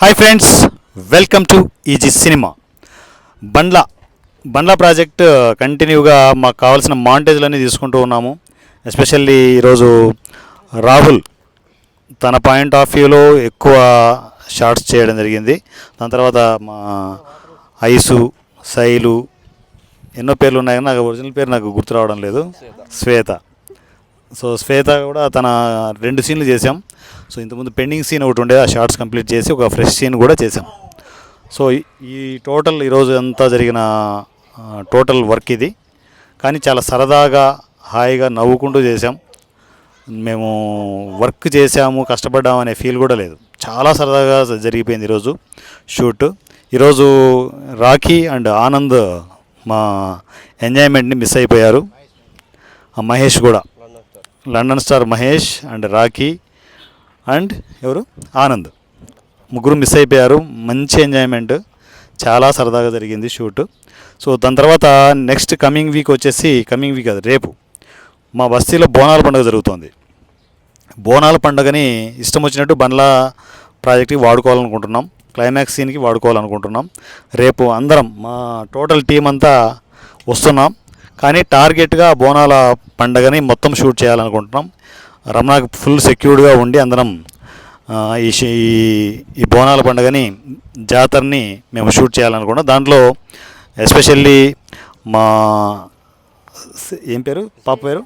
Hi friends welcome to easy cinema Bandla Bandla project కంటిన్యూగా uh, మాకు కావాల్సిన మాంటేజ్లన్నీ తీసుకుంటూ ఉన్నాము. ఎస్పెషల్లీ ఈరోజు రాహుల్ తన పాయింట్ ఆఫ్ వ్యూలో ఎక్కువ షార్ట్స్ చేయడం జరిగింది. దాని తర్వాత మా ఐసు శైలు ఎన్నో పేర్లు ఉన్నాయి కానీ నాకు ఒరిజినల్ పేరు నాకు గుర్తు రావడం లేదు. శ్వేత. సో శ్వేత కూడా తన రెండు సీన్లు చేసాం సో ఇంతకుముందు పెండింగ్ సీన్ ఒకటి ఉండే ఆ షార్ట్స్ కంప్లీట్ చేసి ఒక ఫ్రెష్ సీన్ కూడా చేసాం సో ఈ- టోటల్ ఈరోజు అంతా జరిగిన టోటల్ వర్క్ ఇది. కానీ చాలా సరదాగా హాయిగా నవ్వుకుంటూ చేసాం మేము వర్క్ చేసాము కష్టపడ్డాము అనే ఫీల్ కూడా లేదు. చాలా సరదాగా జరిగిపోయింది ఈరోజు షూట్. ఈరోజు రాఖీ అండ్ ఆనంద్ మా ఎంజాయ్మెంట్ని మిస్ అయిపోయారు. మహేష్ కూడా. London star Mahesh and Rakhi and ఎవరు? ఆనంద్. ముగ్గురు మిస్ అయిపోయారు. మంచి ఎంజాయ్మెంట్. చాలా సరదాగా జరిగింది షూట్. సో దాని తర్వాత నెక్స్ట్ కమింగ్ వీక్ వచ్చేసి కమింగ్ వీక్ అది రేపు. మా బస్తీలో బోనాల పండుగ జరుగుతుంది. బోనాల పండుగని ఇష్టం వచ్చినట్టు బండ్ల ప్రాజెక్ట్కి వాడుకోవాలనుకుంటున్నాం. క్లైమాక్స్ సీన్కి వాడుకోవాలనుకుంటున్నాం. రేపు అందరం మా టోటల్ టీం అంతా వస్తున్నాం. కానీ టార్గెట్గా బోనాల పండగని మొత్తం షూట్ చేయాలనుకుంటున్నాం. రమణాకి ఫుల్ సెక్యూర్డ్గా ఉండి అందరం ఈ ఈ- బోనాల పండుగని జాతరని మేము షూట్ చేయాలనుకుంటున్నాం. దాంట్లో ఎస్పెషల్లీ మా ఏం పేరు? పాప పేరు?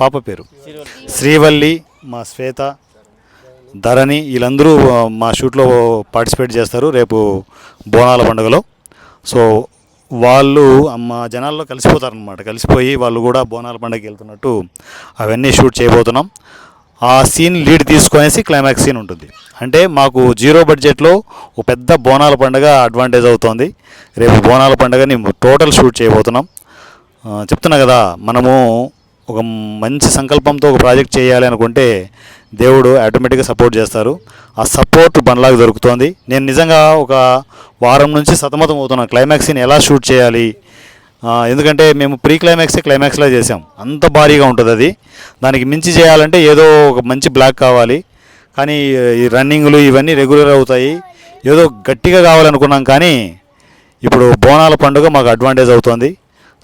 పాప పేరు. శ్రీవల్లి మా శ్వేత ధరణి వీళ్ళందరూ మా షూట్లో పార్టిసిపేట్ చేస్తారు రేపు బోనాల పండుగలో. సో వాళ్ళు మా జనాల్లో కలిసిపోతారనమాట కలిసిపోయి వాళ్ళు కూడా బోనాల పండగకి వెళ్తున్నట్టు అవన్నీ షూట్ చేయబోతున్నాం. ఆ సీన్ లీడ్ తీసుకునేసి క్లైమాక్స్ సీన్ ఉంటుంది. అంటే మాకు జీరో బడ్జెట్లో ఒక పెద్ద బోనాల పండుగ అడ్వాంటేజ్ అవుతోంది. రేపు బోనాల పండుగని టోటల్ షూట్ చేయబోతున్నాం. చెప్తున్నా కదా మనము ఒక మంచి సంకల్పంతో ఒక ప్రాజెక్ట్ చేయాలి అనుకుంటే దేవుడు ఆటోమేటిక్గా సపోర్ట్ చేస్తారు. ఆ సపోర్ట్ బండ్లాగా దొరుకుతోంది. నేను నిజంగా ఒక వారం నుంచి సతమతం అవుతున్నాను క్లైమాక్స్ని ఎలా షూట్ చేయాలి? ఎందుకంటే మేము ప్రీ క్లైమాక్సే క్లైమాక్స్లో చేసాం అంత భారీగా ఉంటుంది అది. దానికి మించి చేయాలంటే ఏదో ఒక మంచి బ్లాక్ కావాలి. కానీ ఈ రన్నింగ్లు ఇవన్నీ రెగ్యులర్ అవుతాయి. ఏదో గట్టిగా కావాలనుకున్నాం కానీ ఇప్పుడు బోనాల పండుగ మాకు అడ్వాంటేజ్ అవుతుంది.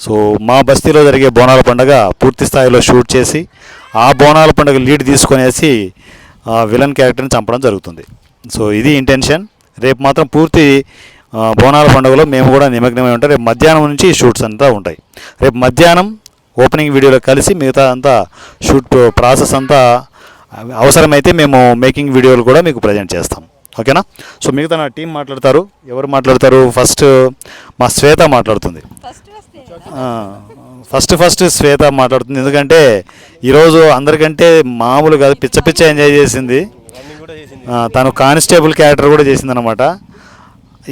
సో మా బస్తీలో జరిగే బోనాల పండుగ పూర్తి స్థాయిలో షూట్ చేసి ఆ బోనాల పండుగ లీడ్ తీసుకొనేసి ఆ విలన్ క్యారెక్టర్ని చంపడం జరుగుతుంది. సో ఇది ఇంటెన్షన్. రేపు మాత్రం పూర్తి బోనాల పండుగలో మేము కూడా నిమగ్నమై ఉంటాం రేపు మధ్యాహ్నం నుంచి షూట్స్ అంతా ఉంటాయి. రేపు మధ్యాహ్నం ఓపెనింగ్ వీడియోలో కలిసి మిగతా అంతా షూట్ ప్రాసెస్ అంతా అవసరమైతే మేము మేకింగ్ వీడియోలు కూడా మీకు ప్రజెంట్ చేస్తాం. ఓకేనా? సో మిగతా నా టీం మాట్లాడతారు. ఎవరు మాట్లాడతారు? ఫస్ట్ మా శ్వేత మాట్లాడుతుంది. ఫస్ట్ ఫస్ట్ శ్వేత మాట్లాడుతుంది. ఎందుకంటే ఈరోజు అందరికంటే మామూలు కాదు పిచ్చ పిచ్చ ఎంజాయ్ చేసింది. తను కానిస్టేబుల్ క్యారెక్టర్ కూడా చేసిందనమాట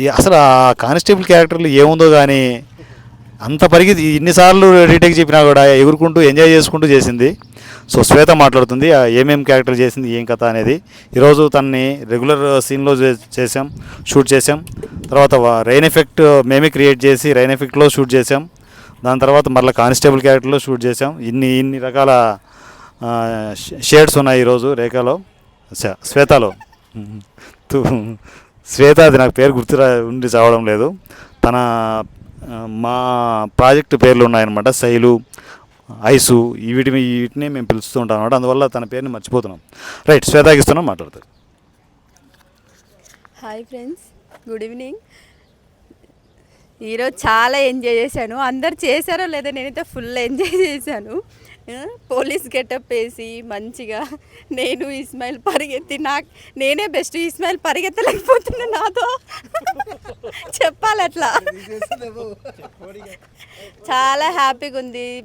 ఈ అసలు ఆ కానిస్టేబుల్ క్యారెక్టర్లు ఏముందో కానీ అంత పరిగి ఇన్నిసార్లు రీటేక్ చెప్పినా కూడా ఎగురుకుంటూ ఎంజాయ్ చేసుకుంటూ చేసింది. సో శ్వేత మాట్లాడుతుంది ఏమేమి ఏమేం క్యారెక్టర్ చేసింది ఏం కథ అనేది. ఈరోజు తనని రెగ్యులర్ సీన్లో చేసాం షూట్ చేసాం తర్వాత రైన్ ఎఫెక్ట్ మేమే క్రియేట్ చేసి రైన్ ఎఫెక్ట్లో షూట్ చేసాం దాని తర్వాత మళ్ళీ కానిస్టేబుల్ క్యారెక్టర్లో షూట్ చేసాం ఇన్ని ఇన్ని రకాల షేడ్స్ ఉన్నాయి ఈరోజు రేఖలో. శ్వేతలో. శ్వేత అది నాకు పేరు గుర్తురా ఉండి చావడం లేదు. తన మా ప్రాజెక్టు పేర్లు ఉన్నాయన్నమాట. శైలు ఐసు వీటి వీటిని మేము పిలుస్తూ ఉంటాం అనమాట అందువల్ల తన పేరుని మర్చిపోతున్నాం. రైట్ శ్వేతకి ఇస్తున్నాం మాట్లాడతారు. Hi friends good evening. ఈరోజు చాలా ఎంజాయ్ చేశాను. అందరు చేశారో లేదో నేనైతే ఫుల్ ఎంజాయ్ చేశాను. పోలీస్ గెటప్ వేసి మంచిగా నేను ఇస్మాయిల్ పరిగెత్తి నాకు నేనే బెస్ట్ ఇస్మాయిల్ పరిగెత్తలేకపోతున్నా నాతో. చెప్పాలి అట్లా. చాలా హ్యాపీగా ఉంది.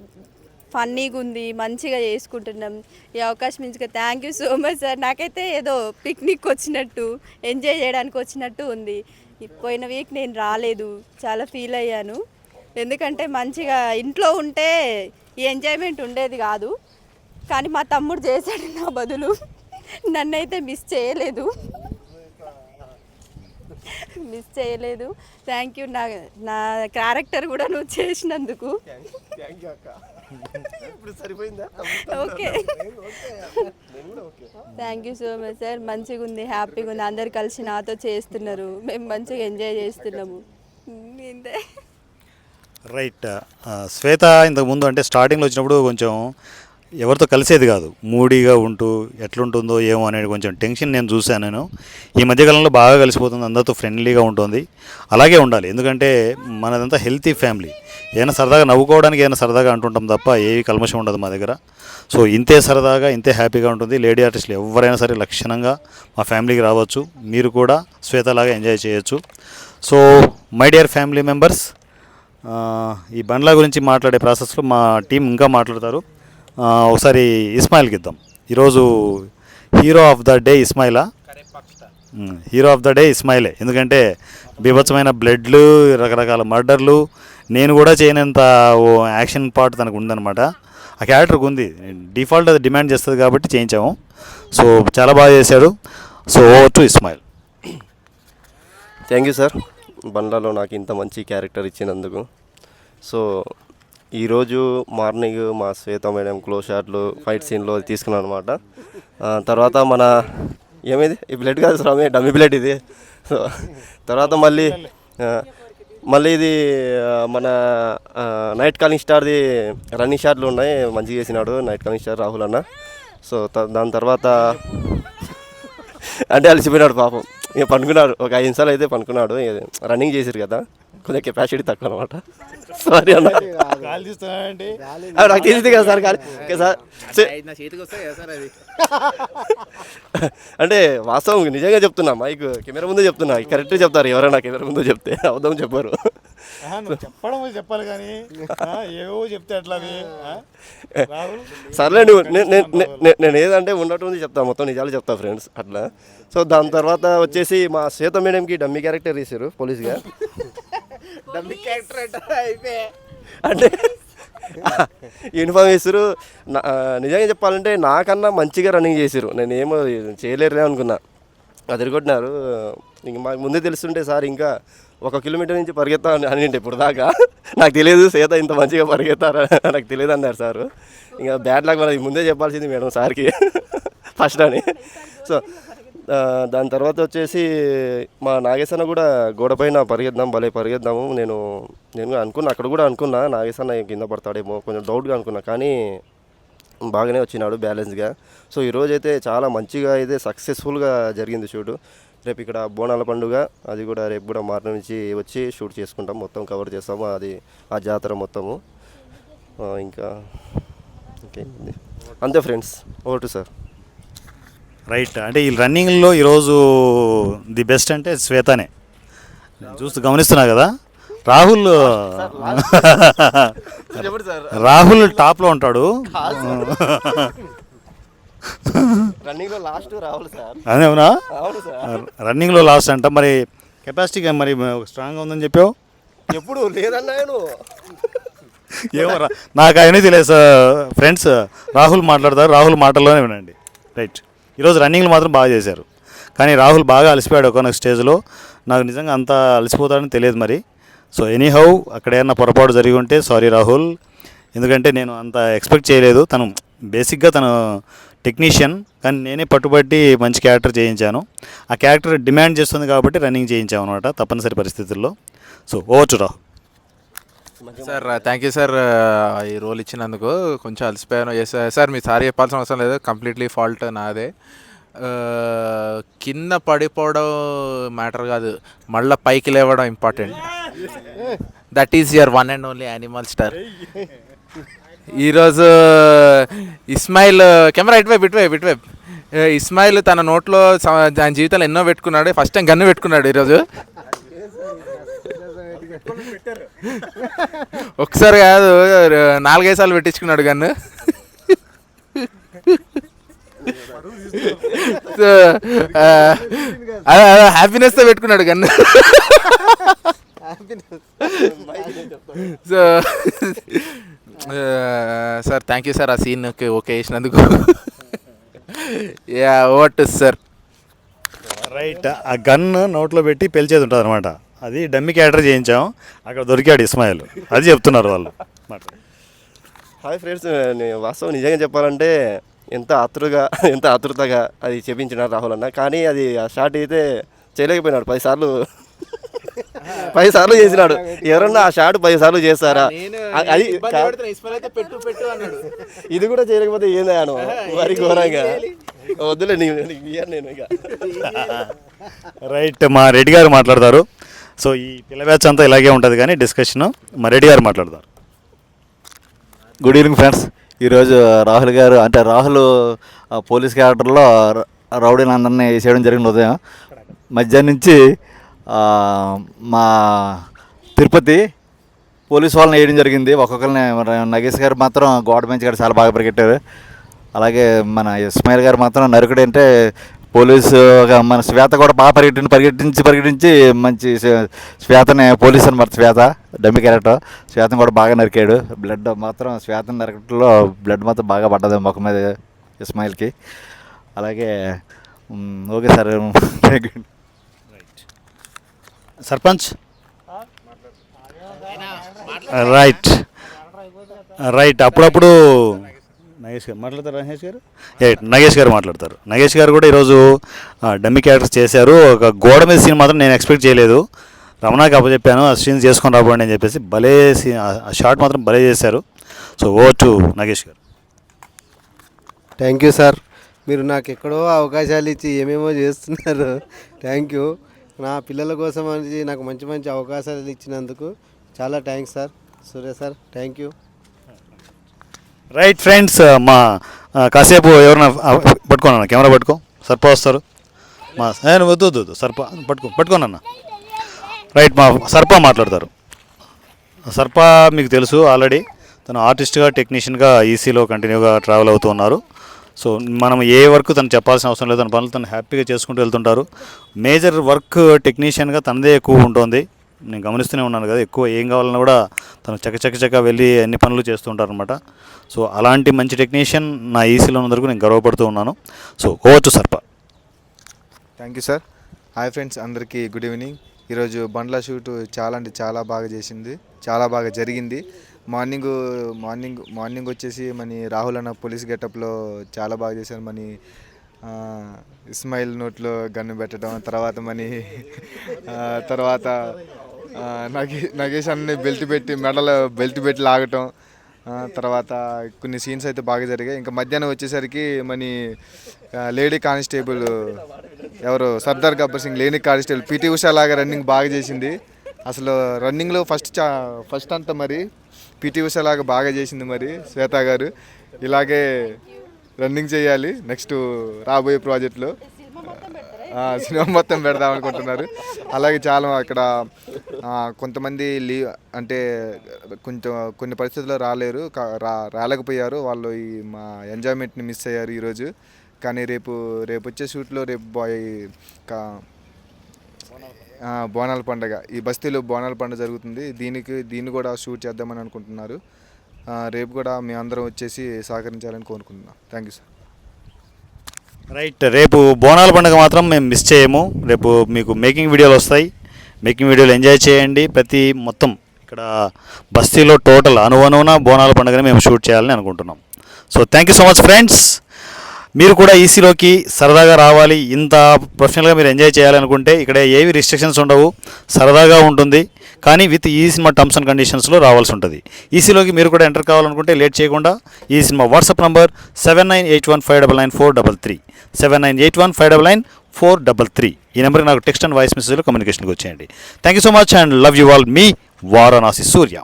ఫన్నీగా ఉంది మంచిగా చేసుకుంటున్నాం. ఈ అవకాశం ఇచ్చుక thank you so much sir నాకైతే ఏదో పిక్నిక్ వచ్చినట్టు ఎంజాయ్ చేయడానికి వచ్చినట్టు ఉంది. పోయిన వీక్ నేను రాలేదు చాలా ఫీల్ అయ్యాను. ఎందుకంటే మంచిగా ఇంట్లో ఉంటే ఈ ఎంజాయ్మెంట్ ఉండేది కాదు. కానీ మా తమ్ముడు చేశాడు నా బదులు. నన్నైతే మిస్ చేయలేదు. మిస్ చేయలేదు. థ్యాంక్ యూ నా నా క్యారెక్టర్ కూడా నువ్వు చేసినందుకు. ఇప్పుడు సరిపోయిందా? Okay. Thank you so much sir మంచిగా ఉంది హ్యాపీగా ఉంది. అందరు కలిసి నాతో చేస్తున్నారు. మేము మంచిగా ఎంజాయ్ చేస్తున్నాము. రైట్ శ్వేత ఇంతకు ముందు అంటే స్టార్టింగ్లో వచ్చినప్పుడు కొంచెం ఎవరితో కలిసేది కాదు. మూడీగా ఉంటూ ఎట్లుంటుందో ఏమో అనేది కొంచెం టెన్షన్ నేను చూశాను నేను. ఈ మధ్యకాలంలో బాగా కలిసిపోతుంది. అందరితో ఫ్రెండ్లీగా ఉంటుంది. అలాగే ఉండాలి. ఎందుకంటే మనదంతా హెల్తీ ఫ్యామిలీ. ఏదైనా సరదాగా నవ్వుకోవడానికి ఏదైనా సరదాగా అంటుంటాం తప్ప ఏవి కల్మషం ఉండదు మా దగ్గర. సో ఇంతే సరదాగా ఇంతే హ్యాపీగా ఉంటుంది. లేడీ ఆర్టిస్టులు ఎవరైనా సరే లక్షణంగా మా ఫ్యామిలీకి రావచ్చు. మీరు కూడా శ్వేతలాగా ఎంజాయ్ చేయొచ్చు. So my dear family members ఈ బండ్ల గురించి మాట్లాడే ప్రాసెస్లో మా టీం ఇంకా మాట్లాడతారు. ఒకసారి ఇస్మాయిల్కి ఇద్దాం. ఈరోజు హీరో ఆఫ్ ద డే ఇస్మాయిలా? హీరో ఆఫ్ ద డే ఇస్మాయిలే. ఎందుకంటే బీభత్సమైన బ్లడ్లు రకరకాల మర్డర్లు నేను కూడా చేయనంత ఓ యాక్షన్ పార్ట్ తనకు ఉందన్నమాట. ఆ క్యారెక్టర్కి ఉంది. డిఫాల్ట్ అది డిమాండ్ చేస్తుంది కాబట్టి చేయించాము. సో చాలా బాగా చేశాడు. So over to Ismail. Thank you sir. బండ్లలో నాకు ఇంత మంచి క్యారెక్టర్ ఇచ్చినందుకు. సో ఈరోజు మార్నింగ్ మా శ్వేత మేడం క్లోజ్ షాట్లు ఫైట్ సీన్లో తీసుకున్నాను అనమాట తర్వాత మన ఏమైంది? ఈ బ్లడ్ కాదు స్వామి డమ్మి బ్లడ్ ఇది. సో తర్వాత మళ్ళీ మళ్ళీ ఇది మన నైట్ కాలింగ్ స్టార్ది రన్నింగ్ షాట్లు ఉన్నాయి మంచిగా చేసినాడు నైట్ కాలింగ్ స్టార్ రాహుల్ అన్న. సో దాని తర్వాత అంటే అలసిపోయినాడు పాపం. ఇక పండుకున్నాడు ఒక ఐదు నిమిషాలు అయితే పండుకున్నాడు రన్నింగ్ చేశారు కదా. కొంచెం కెపాసిటీ తక్కువ అనమాట సారీ అన్న నాకు తెలిసింది కదా సార్ కానీ సార్. అంటే వాస్తవం నిజంగా చెప్తున్నా మైక్ కెమెరా ముందే చెప్తున్నా కరెక్ట్ చెప్తారు ఎవరైనా కెమెరా ముందు చెప్తే అబద్ధం చెప్పారు. చెప్పడం చెప్పాలి కానీ ఏవో చెప్తే అట్లా సర్లే నేను ఏదంటే ఉన్నట్టు చెప్తా మొత్తం నిజాలు చెప్తా ఫ్రెండ్స్ అట్లా. సో దాని తర్వాత వచ్చేసి మా శ్వేత మేడంకి డమ్మీ క్యారెక్టర్ వేసారు పోలీస్గా. డమ్మి క్యారెక్టర్ అంటే అయిపోయా అంటే యూనిఫామ్ వేసారు నిజంగా చెప్పాలంటే నాకన్నా మంచిగా రన్నింగ్ చేసారు నేను ఏమో చేయలేరులే అనుకున్నా. అదిరికొట్టినారు ఇంక మాకు ముందే తెలుస్తుంటే సార్ ఇంకా ఒక కిలోమీటర్ నుంచి పరిగెత్తా అని ఇప్పుడు దాకా. నాకు తెలియదు సీత ఇంత మంచిగా పరిగెత్తారా? నాకు తెలియదు అన్నారు సారు. ఇంకా బ్యాడ్ లాగ్ మనకి ముందే చెప్పాల్సింది మేడం సార్కి. ఫస్ట్ అని. సో దాని తర్వాత వచ్చేసి మా నాగేశన్న కూడా గోడపైన పరిగెద్దాం భలే పరిగెద్దాము. నేను నేను అనుకున్నా అక్కడ కూడా అనుకున్నా నాగేశన్న కింద పడతాడేమో కొంచెం డౌట్గా అనుకున్నా కానీ బాగానే వచ్చినాడు బ్యాలెన్స్గా సో ఈరోజు అయితే చాలా మంచిగా అయితే సక్సెస్ఫుల్గా జరిగింది షూట్ రేపు ఇక్కడ బోనాల పండుగ అది కూడా రేపు కూడా మార్నింగ్ నుంచి వచ్చి షూట్ చేసుకుంటాం మొత్తం కవర్ చేస్తాము అది ఆ జాతర మొత్తము. ఇంకా ఇంకేంది అంతే ఫ్రెండ్స్ ఓటు సార్ రైట్ అంటే ఈ రన్నింగ్లో ఈరోజు ది బెస్ట్ అంటే శ్వేతనే. చూస్తూ గమనిస్తున్నా కదా. రాహుల్ రాహుల్ టాప్లో ఉంటాడు. అదే అవునా? రన్నింగ్లో లాస్ట్ అంట. మరి కెపాసిటీగా మరి స్ట్రాంగ్గా ఉందని చెప్పావు? ఎప్పుడు? లేదన్నా నేను. ఏమో నాకు అవన్నీ తెలియదు సార్. ఫ్రెండ్స్ రాహుల్ మాట్లాడతారు. రాహుల్ మాటల్లోనే వినండి. రైట్ ఈరోజు రన్నింగ్లు మాత్రం బాగా చేశారు. కానీ రాహుల్ బాగా అలసిపోయాడు ఒకనొక స్టేజ్లో. నాకు నిజంగా అంత అలసిపోతాడని తెలియదు మరి. సో ఎనీహౌ అక్కడ ఏమన్నా పొరపాటు జరిగి ఉంటే సారీ రాహుల్. ఎందుకంటే నేను అంత ఎక్స్పెక్ట్ చేయలేదు. తను బేసిక్గా తను టెక్నీషియన్. కానీ నేనే పట్టుబట్టి మంచి క్యారెక్టర్ చేయించాను. ఆ క్యారెక్టర్ డిమాండ్ చేస్తుంది కాబట్టి రన్నింగ్ చేయించాము అనమాట తప్పనిసరి పరిస్థితుల్లో. So ఓవచ్చు Rahul. Sir thank you sir ఈ రోల్ ఇచ్చినందుకు. కొంచెం అలసిపోయాను. ఎస్ సార్ మీ సారీ చెప్పాల్సిన అవసరం లేదు. కంప్లీట్లీ ఫాల్ట్ నాదే. కింద పడిపోవడం మ్యాటర్ కాదు. మళ్ళీ పైకి లేవడం important that is your one and only animal star ఈరోజు ఇస్మాయిల్ కెమెరా ఇటువైపు ఇటువైపు ఇటువైపు. ఇస్మాయిల్ తన నోట్లో దాని జీవితంలో ఎన్నో పెట్టుకున్నాడు. ఫస్ట్ టైం గన్ను పెట్టుకున్నాడు ఈరోజు ఒకసారి కాదు నాలుగైదు సార్లు పెట్టించుకున్నాడు గన్ను. సో హ్యాపీనెస్తో పెట్టుకున్నాడు gun. So sir thank you sir ఆ సీన్కి ఓకే చేసినందుకు. యా ఓట్ సార్ రైట్ ఆ గన్ నోట్లో పెట్టి పెంచేది ఉంటుంది అనమాట అది డమ్మి క్యారెక్టర్ చేయించాం అక్కడ దొరికాడు ఇస్మాయిల్ అది చెప్తున్నారు వాళ్ళు మాట హాయ్ ఫ్రెండ్స్ నేను వాస్తవం నిజంగా చెప్పాలంటే ఎంత ఆతృగా ఎంత ఆతృతగా అది చెప్పించినాడు రాహుల్ అన్న కానీ అది ఆ షాట్ అయితే చేయలేకపోయినాడు పదిసార్లు పది సార్లు చేసినాడు ఎవరన్నా ఆ షాట్ పది సార్లు చేస్తారా అది కా- పెట్టు పెట్టు అన్నాడు ఇది కూడా చేయలేకపోతే ఏందాను మరి ఘోరంగా వద్దులే నేను ఇక రైట్ మా రెడ్డి గారు మాట్లాడతారు సో ఈ పిల్ల బ్యాచ్ అంతా ఇలాగే ఉంటుంది కానీ డిస్కషన్ మరెడ్డి గారు మాట్లాడతారు. గుడ్ ఈవినింగ్ ఫ్రెండ్స్ ఈరోజు రాహుల్ గారు అంటే రాహుల్ పోలీస్ క్యారెక్టర్లో రౌడీని అందరినీ చేయడం జరిగింది ఉదయం. మధ్యాహ్నం నుంచి మా తిరుపతి పోలీస్ వాళ్ళని వేయడం జరిగింది. ఒక్కొక్కరిని మన నగేష్ గారు మాత్రం గోడ బెంచ్ గారు చాలా బాగా పరిగెట్టారు. అలాగే మన ఇస్మాయిల్ గారు మాత్రం నరుకుడు అంటే పోలీసు మన శ్వేత కూడా బాగా పరిగెట్టించి పరిగెట్టించి పరిగెట్టించి మంచి శ్వే- శ్వేతని పోలీస్ అనమాట శ్వేత డమ్మి క్యారెక్టర్ శ్వేతను కూడా బాగా నరికాడు. బ్లడ్ మాత్రం శ్వేతను నరకట్లో బ్లడ్ మాత్రం బాగా పడ్డది ముఖం మీద ఇస్మాయిల్కి. అలాగే ఓకే సార్. థ్యాంక్ యూ సర్పంచ్ రైట్. రైట్. అప్పుడప్పుడు నగేష్ గారు మాట్లాడతారు నగేష్ గారు? నగేష్ గారు మాట్లాడతారు. నగేష్ గారు కూడా ఈరోజు డమ్మీ క్యారెక్టర్స్ చేశారు. ఒక గోడ మీద సీన్ మాత్రం నేను ఎక్స్పెక్ట్ చేయలేదు. రమణాకి అప్పచెప్పాను ఆ సీన్ చేసుకొని రాబోండి అని చెప్పేసి భలే సీన్ ఆ షాట్ మాత్రం భలే చేశారు. సో ఓ టు నగేష్ గారు. Thank you sir. మీరు నాకు ఎక్కడో అవకాశాలు ఇచ్చి ఏమేమో చేస్తున్నారు. Thank you. నా పిల్లల కోసం అని నాకు మంచి మంచి అవకాశాలు ఇచ్చినందుకు చాలా thanks sir. Surya sir thank you. Right friends uh, మా కాసేపు ఎవరన్నా పట్టుకోనన్నా పట్టుకోనన్న కెమెరా పట్టుకో. సర్ప వస్తారు. మా నేను వద్దు వద్దు, వద్దు సర్ప పట్టుకో పట్టుకోనన్న. రైట్ మా సర్ప మాట్లాడతారు. సర్ప మీకు తెలుసు ఆల్రెడీ. తను ఆర్టిస్ట్గా టెక్నీషియన్గా ఈసీలో కంటిన్యూగా ట్రావెల్ అవుతూ ఉన్నారు. సో మనం ఏ వర్క్ తను చెప్పాల్సిన అవసరం లేదు. తన పనులు తను హ్యాపీగా చేసుకుంటూ వెళ్తుంటారు. మేజర్ వర్క్ టెక్నీషియన్గా తనదే ఎక్కువ ఉంటుంది. నేను గమనిస్తూనే ఉన్నాను కదా ఎక్కువ ఏం కావాలన్నా కూడా తను చక్క చక్క చక్క వెళ్ళి అన్ని పనులు చేస్తూ ఉంటారు అనమాట సో అలాంటి మంచి టెక్నీషియన్ నా ఈసీలో ఉన్నందుకు నేను గర్వపడుతూ ఉన్నాను. సో ఓవచ్చు సర్ప. Thank you sir. Hi friends అందరికీ గుడ్ ఈవినింగ్. ఈరోజు బండ్ల షూట్ చాలా అంటే చాలా బాగా చేసింది చాలా బాగా జరిగింది. మార్నింగ్ మార్నింగ్ మార్నింగ్ వచ్చేసి మన రాహుల్ అన్న పోలీస్ గెటప్లో చాలా బాగా చేశారు. మన ఇస్మాయిల్ నోట్లో గన్ను పెట్టడం తర్వాత మని తర్వాత నగేష్ అన్ని బెల్ట్ పెట్టి మెడలో బెల్ట్ పెట్టి లాగటం తర్వాత కొన్ని సీన్స్ అయితే బాగా జరిగాయి. ఇంకా మధ్యాహ్నం వచ్చేసరికి మని లేడీ కానిస్టేబుల్ ఎవరు? Sardar Gabbar Singh lady constable PT Usha లాగా రన్నింగ్ బాగా చేసింది. అసలు రన్నింగ్లో ఫస్ట్ చా ఫస్ట్ అంతా మరి పిటి ఉషా లాగా బాగా చేసింది మరి శ్వేత గారు. ఇలాగే రన్నింగ్ చేయాలి నెక్స్ట్ రాబోయే ప్రాజెక్ట్లో సినిమా మొత్తం పెడదాం అనుకుంటున్నారు. అలాగే చాలా అక్కడ కొంతమంది లీవ్ అంటే కొంచెం కొన్ని పరిస్థితుల్లో రాలేరు. రాలేకపోయారు. వాళ్ళు ఈ మా ఎంజాయ్మెంట్ని మిస్ అయ్యారు ఈరోజు. కానీ రేపు రేపు వచ్చే షూట్లో రేపు బాయ్ బోనాల పండగ. ఈ బస్తీలో బోనాల పండుగ జరుగుతుంది. దీనికి దీన్ని కూడా షూట్ చేద్దామని అనుకుంటున్నారు. రేపు కూడా మీ అందరం వచ్చేసి సహకరించాలని కోరుకుంటున్నాం. Thank you sir. రైట్ రేపు బోనాల పండుగ మాత్రం మేము మిస్ చేయము. రేపు మీకు మేకింగ్ వీడియోలు వస్తాయి. మేకింగ్ వీడియోలు ఎంజాయ్ చేయండి. ప్రతి మొత్తం ఇక్కడ బస్తీలో టోటల్ అనువనువున బోనాల పండుగని మేము షూట్ చేయాలని అనుకుంటున్నాం. So thank you so much friends మీరు కూడా ఈసీలోకి సరదాగా రావాలి. ఇంత ప్రొఫెషనల్గా మీరు ఎంజాయ్ చేయాలనుకుంటే ఇక్కడ ఏవి రిస్ట్రిక్షన్స్ ఉండవు. సరదాగా ఉంటుంది. కానీ విత్ ఈ సినిమా టర్మ్స్ అండ్ కండిషన్స్లో రావాల్సి ఉంటుంది. ఈసీలోకి మీరు కూడా ఎంటర్ కావాలనుకుంటే లేట్ చేయకుండా ఈ cinema WhatsApp number seven nine eight one five double nine four double three seven nine eight one five double nine four double three ఈ నెంబర్కి నాకు టెక్స్ట్ అండ్ వాయిస్ మెసేజ్లో కమ్యూనికేషన్కి వచ్చేయండి. Thank you so much and love you all me Varanasi Surya.